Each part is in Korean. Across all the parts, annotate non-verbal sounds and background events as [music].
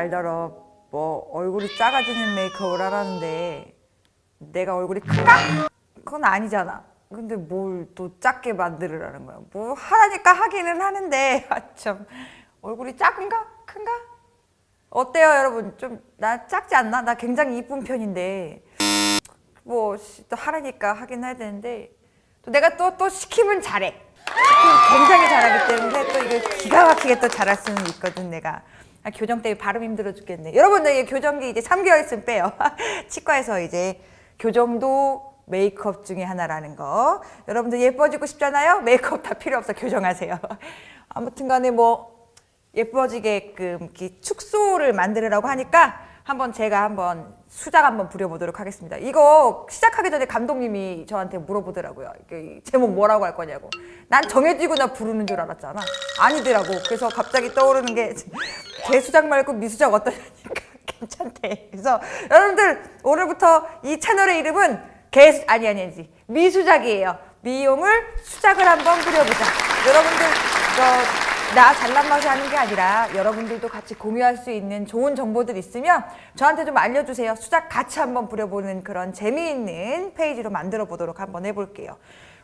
말더러 뭐 얼굴이 작아지는 메이크업을 하라는데 내가 얼굴이 큰가? 그건 아니잖아. 근데 뭘 또 작게 만들으라는 거야. 뭐 하라니까 하기는 하는데 [laughs] 아, 참 얼굴이 작은가? 큰가? 어때요, 여러분? 좀 나 작지 않나? 나 굉장히 이쁜 편인데 뭐 또 하라니까 하긴 해야 되는데 또 내가 또 또 시키면 잘해. 굉장히 잘하기 때문에 또 이게 기가 막히게 또 잘할 수는 있거든 내가. 아, 교정 때문에 발음 힘들어 죽겠네. 여러분들 이게 교정기 이제 3개월 있으면 빼요. [laughs] 치과에서 이제 교정도 메이크업 중에 하나라는 거. 여러분들 예뻐지고 싶잖아요? 메이크업 다 필요 없어. 교정하세요. [laughs] 아무튼 간에 뭐 예뻐지게끔 축소를 만들으라고 하니까 한번 제가 한번 수작 한번 부려보도록 하겠습니다. 이거 시작하기 전에 감독님이 저한테 물어보더라고요. 제목 뭐라고 할 거냐고. 난 정해지고 나 부르는 줄 알았잖아. 아니더라고. 그래서 갑자기 떠오르는 게 [laughs] 개수작 말고 미수작 어떠냐니까 [laughs] 괜찮대. 그래서 여러분들 오늘부터 이 채널의 이름은 개 아니 아니 아니지 미수작이에요. 미용을 수작을 한번 부려보자. 여러분들 저 나 잘난 맛이 하는 게 아니라 여러분들도 같이 공유할 수 있는 좋은 정보들 있으면 저한테 좀 알려주세요. 수작 같이 한번 부려보는 그런 재미있는 페이지로 만들어 보도록 한번 해볼게요.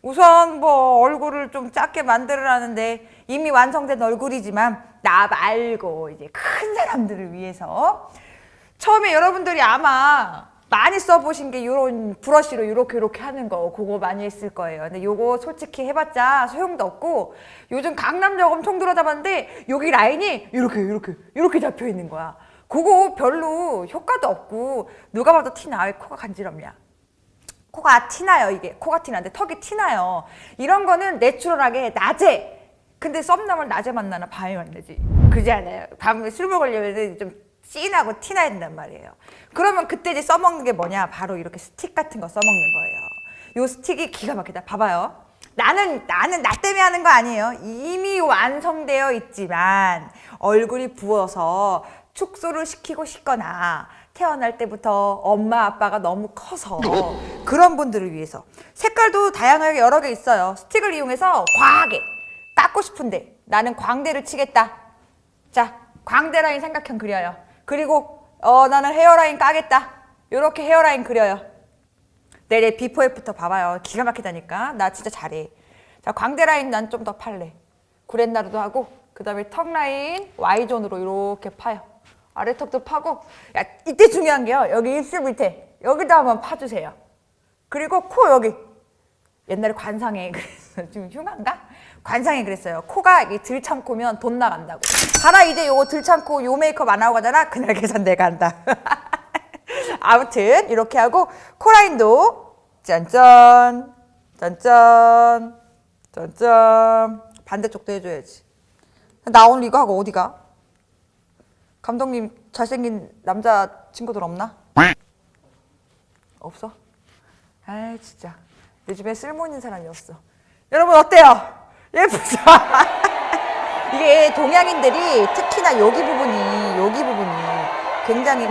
우선 뭐 얼굴을 좀 작게 만들으라는데 이미 완성된 얼굴이지만 나 말고 이제 큰 사람들을 위해서 처음에 여러분들이 아마 많이 써보신 게 이런 브러쉬로 이렇게 이렇게 하는 거 그거 많이 했을 거예요. 근데 요거 솔직히 해봤자 소용도 없고 요즘 강남역 엄청 들어잡았는데 여기 라인이 이렇게 이렇게 이렇게 잡혀 있는 거야. 그거 별로 효과도 없고 누가 봐도 티 나 왜 코가 간지럽냐. 코가 티나요 이게 코가 티나는데 턱이 티나요 이런 거는 내추럴하게 낮에 근데 썸남을 낮에 만나나 밤에 만나지 그지 않아요 밤에 술 먹으려면 좀 씬하고 티나야 된단 말이에요. 그러면 그때 이제 써먹는 게 뭐냐? 바로 이렇게 스틱 같은 거 써먹는 거예요. 요 스틱이 기가 막히다. 봐봐요. 나는 나는 나 때문에 하는 거 아니에요. 이미 완성되어 있지만 얼굴이 부어서 축소를 시키고 싶거나 태어날 때부터 엄마 아빠가 너무 커서 [laughs] 그런 분들을 위해서. 색깔도 다양하게 여러 개 있어요. 스틱을 이용해서 과하게 깎고 싶은데 나는 광대를 치겠다. 자, 광대 라인 삼각형 그려요. 그리고 어 나는 헤어라인 까겠다. 이렇게 헤어라인 그려요. 내내 비포 애프터 봐봐요. 기가 막히다니까. 나 진짜 잘해. 자, 광대 라인 난 좀 더 팔래. 구렛나루도 하고 그 다음에 턱 라인 Y존으로 이렇게 파요. 아래 턱도 파고 야 이때 중요한 게요. 여기 입술 밑에 여기다 한번 파주세요. 그리고 코 여기 옛날에 관상에 [laughs] 좀 흉한가? 관상에 그랬어요. 코가 이게 들창코면 돈 나간다고. 봐라 이제 요거 들창코 요 메이크업 안 하고 가잖아. 그날 계산 내가 한다. [laughs] 아무튼 이렇게 하고 코라인도 짠짠 짠짠 짠짠 반대쪽도 해줘야지. 나 오늘 이거 하고 어디 가? 감독님 잘생긴 남자 친구들 없나? 없어? 아 진짜 요즘에 쓸모 있는 사람이었어. 여러분 어때요? 예쁘죠? [laughs] 이게 동양인들이 특히나 여기 부분이 여기 부분이 굉장히 [laughs]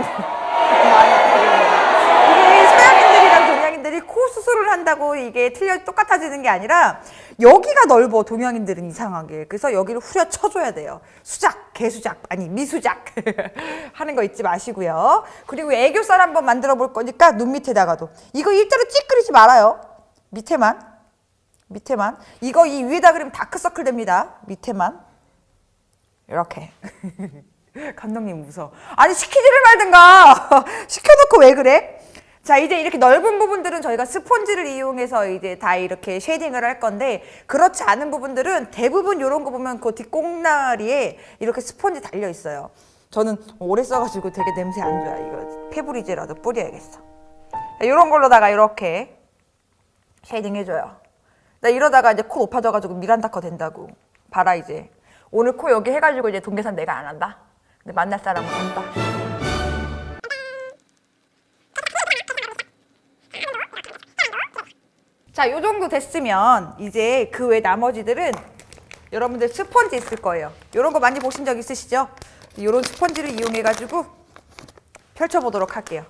이게 서양인들이랑 동양인들이 코 수술을 한다고 이게 틀려 똑같아지는 게 아니라 여기가 넓어 동양인들은 이상하게. 그래서 여기를 후려 쳐줘야 돼요. 수작 개수작 아니 미수작 [laughs] 하는 거 잊지 마시고요. 그리고 애교살 한번 만들어 볼 거니까 눈 밑에다가도. 이거 일자로 찌그리지 말아요. 밑에만 밑에만 이거 이 위에다 그리면 다크서클 됩니다 밑에만 이렇게 [laughs] 감독님 무서워. 아니 시키지를 말든가. [laughs] 시켜놓고 왜 그래? 자 이제 이렇게 넓은 부분들은 저희가 스폰지를 이용해서 이제 다 이렇게 쉐이딩을 할 건데 그렇지 않은 부분들은 대부분 이런 거 보면 그 뒷꽁다리에 이렇게 스폰지 달려 있어요. 저는 오래 써가지고 되게 냄새 안 좋아. 이거 페브리즈라도 뿌려야겠어. 이런 걸로다가 이렇게 쉐이딩 해줘요. 나 이러다가 이제 코 높아져가지고 미란다커 된다고. 봐라 이제. 오늘 코 여기 해가지고 이제 돈 계산 내가 안 한다. 근데 만날 사람은 한다. 자, 요 정도 됐으면 이제 그 외 나머지들은 여러분들 스펀지 있을 거예요. 이런 거 많이 보신 적 있으시죠? 이런 스펀지를 이용해 가지고 펼쳐보도록 할게요.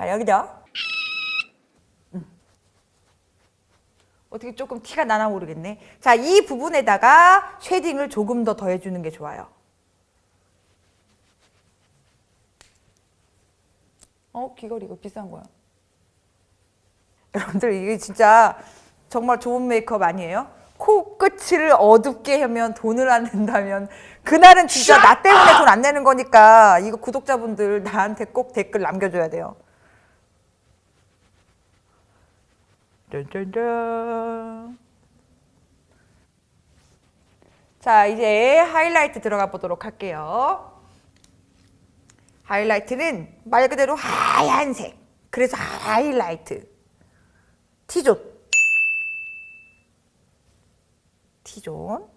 자, 여기죠. 음. 어떻게 조금 티가 나나 모르겠네. 자, 이 부분에다가 쉐딩을 조금 더 더해주는 게 좋아요. 어, 귀걸이 이거 비싼 거야. 여러분들 이게 진짜 정말 좋은 메이크업 아니에요? 코 끝을 어둡게 하면 돈을 안 낸다면 그날은 진짜 나 때문에 돈 안 내는 거니까 이거 구독자분들 나한테 꼭 댓글 남겨줘야 돼요. 짠짠짠. 자 이제 하이라이트 들어가 보도록 할게요. 하이라이트는 말 그대로 하얀색. 그래서 하이라이트. T존. T존.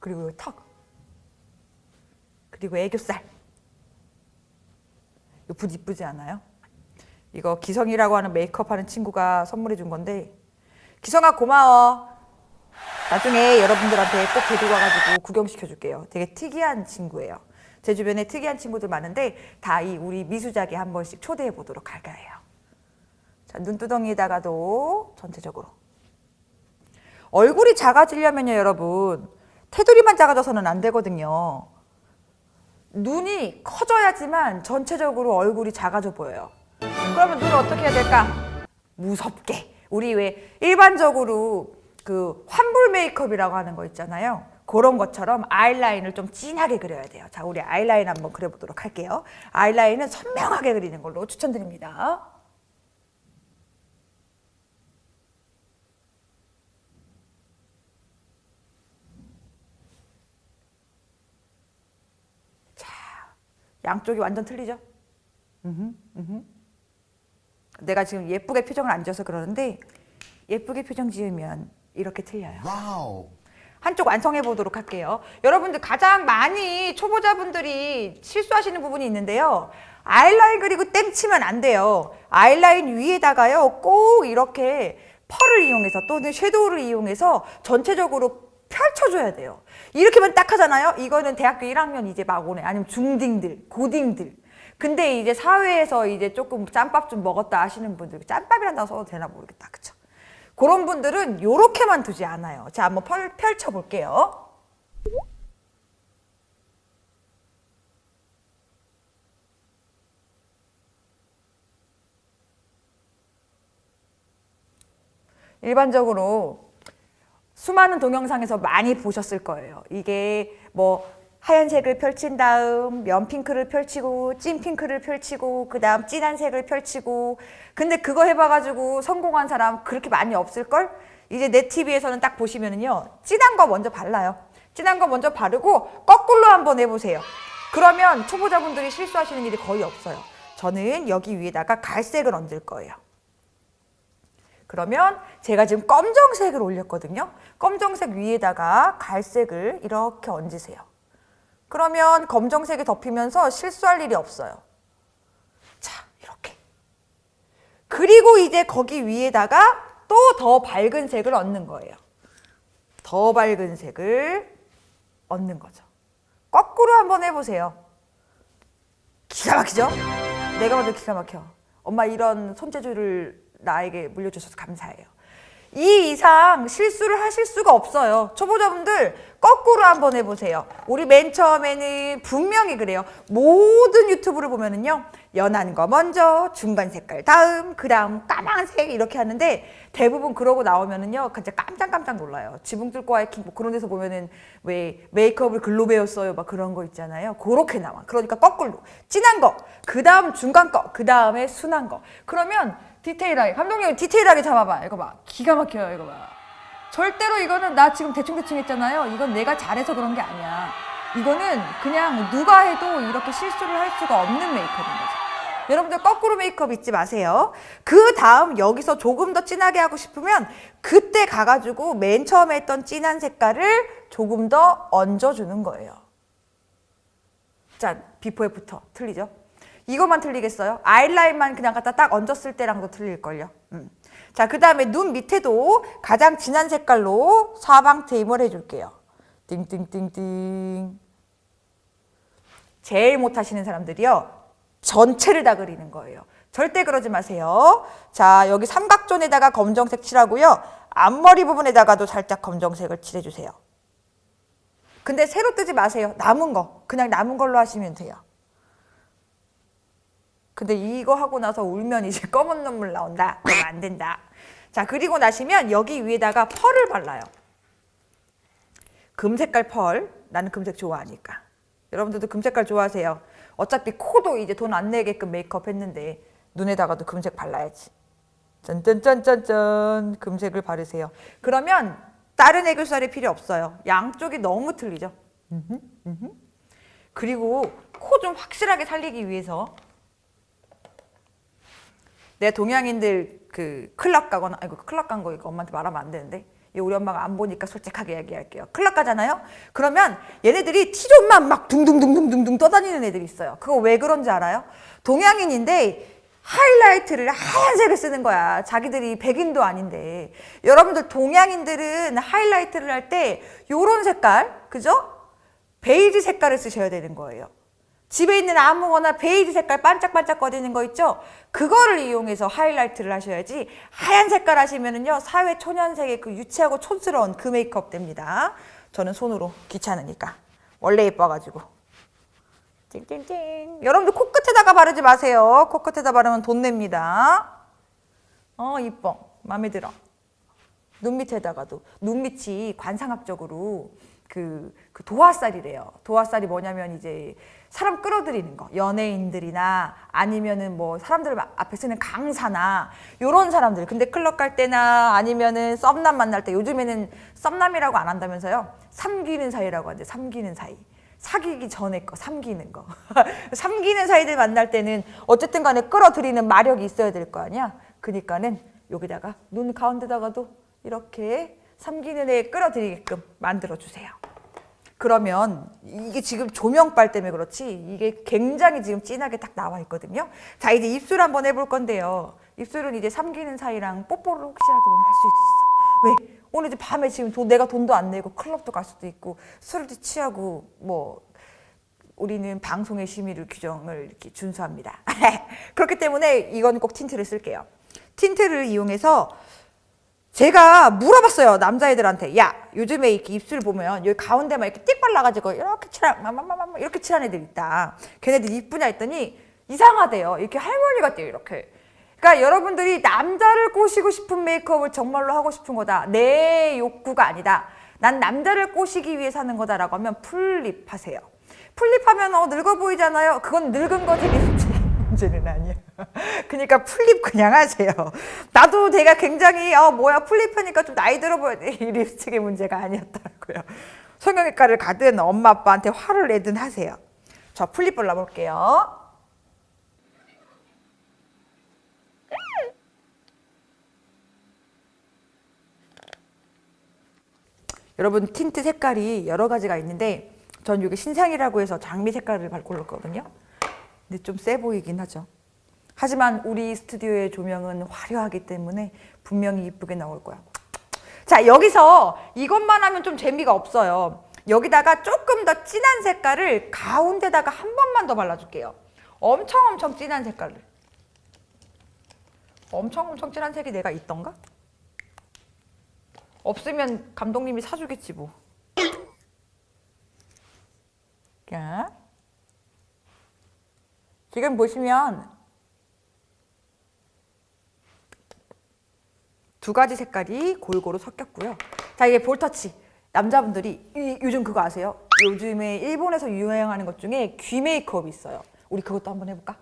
그리고 턱. 그리고 애교살. 이거 붓 이쁘지 않아요? 이거 기성이라고 하는 메이크업 하는 친구가 선물해 준 건데 기성아 고마워. 나중에 여러분들한테 꼭 데리고 와가지고 구경시켜 줄게요. 되게 특이한 친구예요. 제 주변에 특이한 친구들 많은데 다 이 우리 미수작에 한 번씩 초대해 보도록 할 거예요. 자, 눈두덩이에다가도 전체적으로. 얼굴이 작아지려면요, 여러분. 테두리만 작아져서는 안 되거든요. 눈이 커져야지만 전체적으로 얼굴이 작아져 보여요. 그러면 눈을 어떻게 해야 될까? 무섭게. 우리 왜 일반적으로 그 환불 메이크업이라고 하는 거 있잖아요. 그런 것처럼 아이라인을 좀 진하게 그려야 돼요. 자, 우리 아이라인 한번 그려보도록 할게요. 아이라인은 선명하게 그리는 걸로 추천드립니다. 자, 양쪽이 완전 틀리죠? 음흠, 음흠. 내가 지금 예쁘게 표정을 안 지어서 그러는데 예쁘게 표정 지으면 이렇게 틀려요. Wow. 한쪽 완성해 보도록 할게요. 여러분들 가장 많이 초보자분들이 실수하시는 부분이 있는데요. 아이라인 그리고 땡 치면 안 돼요. 아이라인 위에다가요. 꼭 이렇게 펄을 이용해서 또는 섀도우를 이용해서 전체적으로 펼쳐줘야 돼요. 이렇게만 딱 하잖아요. 이거는 대학교 1학년 이제 막 오네. 아니면 중딩들, 고딩들. 근데 이제 사회에서 이제 조금 짬밥 좀 먹었다 하시는 분들, 짬밥이란다고 써도 되나 모르겠다. 그쵸? 그런 분들은 요렇게만 두지 않아요. 자, 한번 펼, 펼쳐 볼게요. 일반적으로 수많은 동영상에서 많이 보셨을 거예요. 이게 뭐 하얀색을 펼친 다음 면핑크를 펼치고 찐핑크를 펼치고 그 다음 진한 색을 펼치고 근데 그거 해봐가지고 성공한 사람 그렇게 많이 없을걸? 이제 내 TV에서는 딱 보시면은요 진한 거 먼저 발라요. 진한 거 먼저 바르고 거꾸로 한번 해보세요. 그러면 초보자분들이 실수하시는 일이 거의 없어요. 저는 여기 위에다가 갈색을 얹을 거예요. 그러면 제가 지금 검정색을 올렸거든요. 검정색 위에다가 갈색을 이렇게 얹으세요. 그러면 검정색이 덮이면서 실수할 일이 없어요. 자, 이렇게. 그리고 이제 거기 위에다가 또 더 밝은 색을 얹는 거예요. 더 밝은 색을 얹는 거죠. 거꾸로 한번 해보세요. 기가 막히죠? 내가 먼저 기가 막혀. 엄마 이런 손재주를 나에게 물려주셔서 감사해요. 이 이상 실수를 하실 수가 없어요. 초보자분들 거꾸로 한번 해보세요. 우리 맨 처음에는 분명히 그래요. 모든 유튜브를 보면은요. 연한 거 먼저, 중간 색깔 다음, 그 다음 까만색 이렇게 하는데 대부분 그러고 나오면은요. 진짜 깜짝깜짝 놀라요. 지붕 뚫고 하이킹 뭐 그런 데서 보면은 왜 메이크업을 글로 배웠어요. 막 그런 거 있잖아요. 그렇게 나와. 그러니까 거꾸로. 진한 거, 그 다음 중간 거, 그 다음에 순한 거. 그러면 디테일하게 감독님 디테일하게 잡아봐 이거 봐. 기가 막혀요 이거 봐. 절대로 이거는 나 지금 대충대충 했잖아요. 이건 내가 잘해서 그런 게 아니야. 이거는 그냥 누가 해도 이렇게 실수를 할 수가 없는 메이크업인 거죠. 여러분들 거꾸로 메이크업 잊지 마세요. 그 다음 여기서 조금 더 진하게 하고 싶으면 그때 가가지고 맨 처음에 했던 진한 색깔을 조금 더 얹어주는 거예요. 짠 비포 애프터. 틀리죠? 이것만 틀리겠어요? 아이라인만 그냥 갖다 딱 얹었을 때랑도 틀릴걸요. 음. 자, 그 다음에 눈 밑에도 가장 진한 색깔로 사방 테임을 해줄게요. 띵띵띵띵. 제일 못하시는 사람들이요. 전체를 다 그리는 거예요. 절대 그러지 마세요. 자, 여기 삼각존에다가 검정색 칠하고요. 앞머리 부분에다가도 살짝 검정색을 칠해주세요. 근데 새로 뜨지 마세요. 남은 거. 그냥 남은 걸로 하시면 돼요. 근데 이거 하고 나서 울면 이제 [laughs] 검은 눈물 나온다. 그러면 안 된다. 자, 그리고 나시면 여기 위에다가 펄을 발라요. 금색깔 펄. 나는 금색 좋아하니까. 여러분들도 금색깔 좋아하세요. 어차피 코도 이제 돈 안 내게끔 메이크업 했는데 눈에다가도 금색 발라야지. 짠짠짠짠짠 금색을 바르세요. 그러면 다른 애교살이 필요 없어요. 양쪽이 너무 틀리죠. 그리고 코 좀 확실하게 살리기 위해서 내 동양인들 그 클럽 가거나 아이고 클럽 간 거 이거 엄마한테 말하면 안 되는데 이 우리 엄마가 안 보니까 솔직하게 얘기할게요. 클럽 가잖아요. 그러면 얘네들이 티존만 막 둥둥둥둥둥둥 떠다니는 애들이 있어요. 그거 왜 그런지 알아요? 동양인인데 하이라이트를 하얀색을 쓰는 거야. 자기들이 백인도 아닌데. 여러분들 동양인들은 하이라이트를 할 때 요런 색깔, 그죠? 베이지 색깔을 쓰셔야 되는 거예요. 집에 있는 아무거나 베이지 색깔 반짝반짝거리는 거 있죠? 그거를 이용해서 하이라이트를 하셔야지 하얀 색깔 하시면은요 사회 초년생의 그 유치하고 촌스러운 그 메이크업 됩니다. 저는 손으로 귀찮으니까 원래 예뻐가지고 찡찡찡 여러분들 코끝에다가 바르지 마세요. 코끝에다 바르면 돈 냅니다. 어 이뻐 마음에 들어. 눈 밑에다가도 눈 밑이 관상학적으로 그, 그 도화살이래요. 도화살이 뭐냐면 이제 사람 끌어들이는 거. 연예인들이나 아니면은 뭐 사람들 앞에 쓰는 강사나 요런 사람들. 근데 클럽 갈 때나 아니면은 썸남 만날 때 요즘에는 썸남이라고 안 한다면서요. 삼기는 사이라고 하는데 삼기는 사이. 사귀기 전에 거, 삼기는 거. [laughs] 삼기는 사이들 만날 때는 어쨌든 간에 끌어들이는 마력이 있어야 될 거 아니야? 그니까는 여기다가 눈 가운데다가도 이렇게 삼기는 애 끌어들이게끔 만들어 주세요. 그러면 이게 지금 조명빨 때문에 그렇지 이게 굉장히 지금 진하게 딱 나와 있거든요. 자 이제 입술 한번 해볼 건데요. 입술은 이제 삼기는 사이랑 뽀뽀를 혹시라도 오늘 할 수도 있어. 왜? 오늘 이제 밤에 지금 돈, 내가 돈도 안 내고 클럽도 갈 수도 있고 술도 취하고 뭐 우리는 방송의 심의를 규정을 이렇게 준수합니다. [laughs] 그렇기 때문에 이건 꼭 틴트를 쓸게요. 틴트를 이용해서 제가 물어봤어요 남자애들한테. 야 요즘에 이렇게 입술 보면 여기 가운데만 이렇게 띡 발라가지고 이렇게 칠한 마마마마 이렇게 칠한 애들 있다. 걔네들 이쁘냐 했더니 이상하대요. 이렇게 할머니 같대요 이렇게. 그러니까 여러분들이 남자를 꼬시고 싶은 메이크업을 정말로 하고 싶은 거다. 내 욕구가 아니다. 난 남자를 꼬시기 위해 사는 거다라고 하면 풀립 하세요. 풀립 하면 어 늙어 보이잖아요. 그건 늙은 거지 문제는 아니야. 그러니까 풀립 그냥 하세요. 나도 내가 굉장히 어 뭐야 풀립하니까 좀 나이 들어 보여. 이 립스틱의 문제가 아니었더라고요. 성형외과를 가든 엄마 아빠한테 화를 내든 하세요. 저 풀립 발라볼게요. 여러분 틴트 색깔이 여러 가지가 있는데 전 이게 신상이라고 해서 장미 색깔을 발 골랐거든요. 근데 좀 세 보이긴 하죠. 하지만 우리 스튜디오의 조명은 화려하기 때문에 분명히 이쁘게 나올 거야. 자, 여기서 이것만 하면 좀 재미가 없어요. 여기다가 조금 더 진한 색깔을 가운데다가 한 번만 더 발라줄게요. 엄청 엄청 진한 색깔을. 엄청 엄청 진한 색이 내가 있던가? 없으면 감독님이 사주겠지 뭐. 자. 지금 보시면 두 가지 색깔이 골고루 섞였고요. 자, 이게 볼터치. 남자분들이 이- 요즘 그거 아세요? 요즘에 일본에서 유행하는 것 중에 귀 메이크업이 있어요. 우리 그것도 한번 해볼까?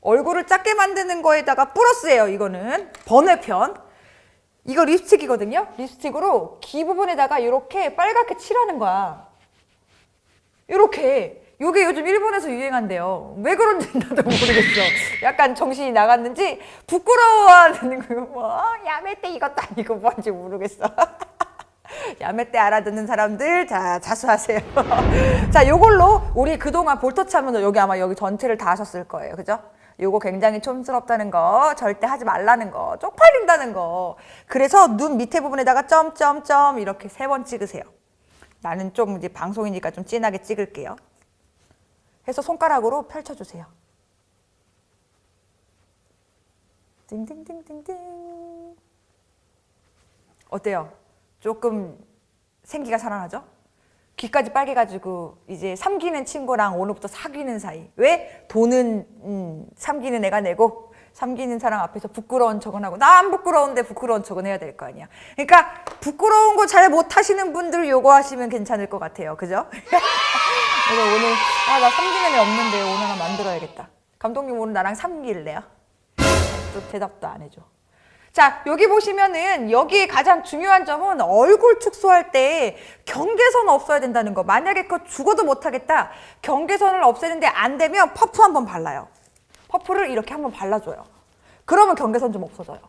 얼굴을 작게 만드는 거에다가 플러스예요. 이거는 번외편. 이거 립스틱이거든요. 립스틱으로 귀 부분에다가 이렇게 빨갛게 칠하는 거야. 이렇게 요게 요즘 일본에서 유행한대요. 왜 그런지 나도 모르겠어. 약간 정신이 나갔는지 부끄러워하는 거예요. 뭐 야매떼 이것도 아니고 뭔지 모르겠어. [laughs] 야매떼 알아듣는 사람들 자 자수하세요. [laughs] 자 요걸로 우리 그동안 볼터치 하면 여기 아마 여기 전체를 다 하셨을 거예요. 그죠? 요거 굉장히 촌스럽다는 거, 절대 하지 말라는 거, 쪽팔린다는 거. 그래서 눈 밑에 부분에다가 점점점 이렇게 세 번 찍으세요. 나는 좀 이제 방송이니까 좀 진하게 찍을게요. 해서 손가락으로 펼쳐주세요. 띵띵띵띵띵. 어때요? 조금 생기가 살아나죠? 귀까지 빨개가지고 이제 삼기는 친구랑 오늘부터 사귀는 사이. 왜? 돈은 음, 삼기는 애가 내고 삼기는 사람 앞에서 부끄러운 척은 하고 나 부끄러운데 부끄러운 척은 해야 될 거 아니야. 그러니까 부끄러운 거 잘 못하시는 분들 요거 하시면 괜찮을 것 같아요. 그죠? [laughs] 그래서 오늘 아 나 삼기는 애 없는데 오늘 하나 만들어야겠다. 감독님 오늘 나랑 삼기일래요? 또 대답도 안 해줘. 자, 여기 보시면은 여기 가장 중요한 점은 얼굴 축소할 때 경계선 없어야 된다는 거. 만약에 그거 죽어도 못하겠다. 경계선을 없애는데 안 되면 퍼프 한번 발라요. 퍼프를 이렇게 한번 발라줘요. 그러면 경계선 좀 없어져요.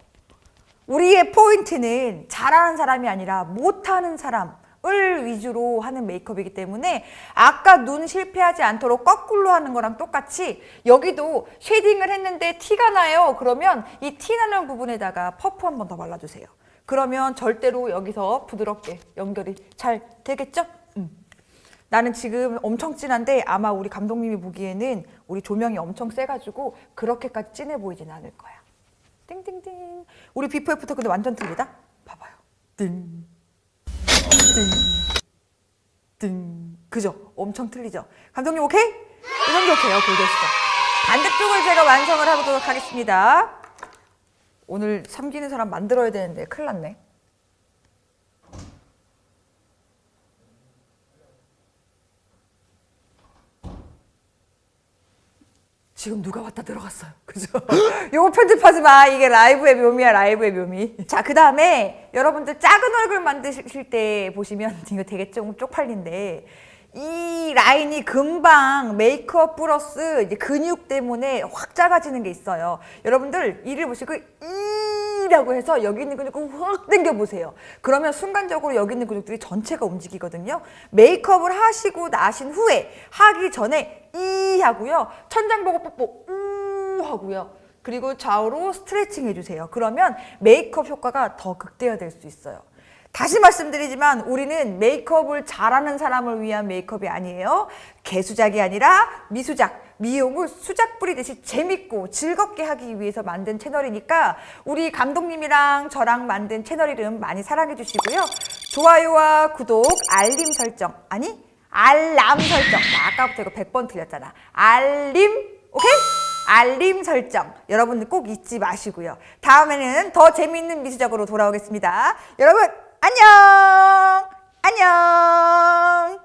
우리의 포인트는 잘하는 사람이 아니라 못하는 사람 을 위주로 하는 메이크업이기 때문에 아까 눈 실패하지 않도록 거꾸로 하는 거랑 똑같이 여기도 쉐딩을 했는데 티가 나요. 그러면 이 티 나는 부분에다가 퍼프 한 번 더 발라주세요. 그러면 절대로 여기서 부드럽게 연결이 잘 되겠죠? 음. 나는 지금 엄청 진한데 아마 우리 감독님이 보기에는 우리 조명이 엄청 세가지고 그렇게까지 진해 보이진 않을 거야. 띵띵띵. 우리 비포 애프터 근데 완전 틀리다? 봐봐요. 띵. 띵. 띵. 그죠? 엄청 틀리죠? 감독님 오케이? 이 정도 오케이. 오케이 됐어. 반대쪽을 제가 완성을 해보도록 하겠습니다. 오늘 삼기는 사람 만들어야 되는데 큰일 났네. 지금 누가 왔다 들어갔어요. 그죠? [laughs] 요거 편집하지 마. 이게 라이브의 묘미야, 라이브의 묘미. 자, 그 다음에 여러분들 작은 얼굴 만드실 때 보시면 [laughs] 이거 되게 좀 쪽팔린데 이 라인이 금방 메이크업 플러스 이제 근육 때문에 확 작아지는 게 있어요. 여러분들 이를 보시고 이라고 해서 여기 있는 근육을 확 당겨 보세요. 그러면 순간적으로 여기 있는 근육들이 전체가 움직이거든요. 메이크업을 하시고 나신 후에 하기 전에 이 하고요. 천장 보고 뽀뽀 우 하고요. 그리고 좌우로 스트레칭 해주세요. 그러면 메이크업 효과가 더 극대화될 수 있어요. 다시 말씀드리지만 우리는 메이크업을 잘하는 사람을 위한 메이크업이 아니에요. 개수작이 아니라 미수작, 미용을 수작 뿌리듯이 재밌고 즐겁게 하기 위해서 만든 채널이니까 우리 감독님이랑 저랑 만든 채널 이름 많이 사랑해 주시고요. 좋아요와 구독, 알림 설정, 아니 알람 설정. 나 아까부터 이거 100번 틀렸잖아. 알림, 오케이? 알림 설정. 여러분들 꼭 잊지 마시고요. 다음에는 더 재미있는 미수작으로 돌아오겠습니다. 여러분, 안녕! 안녕!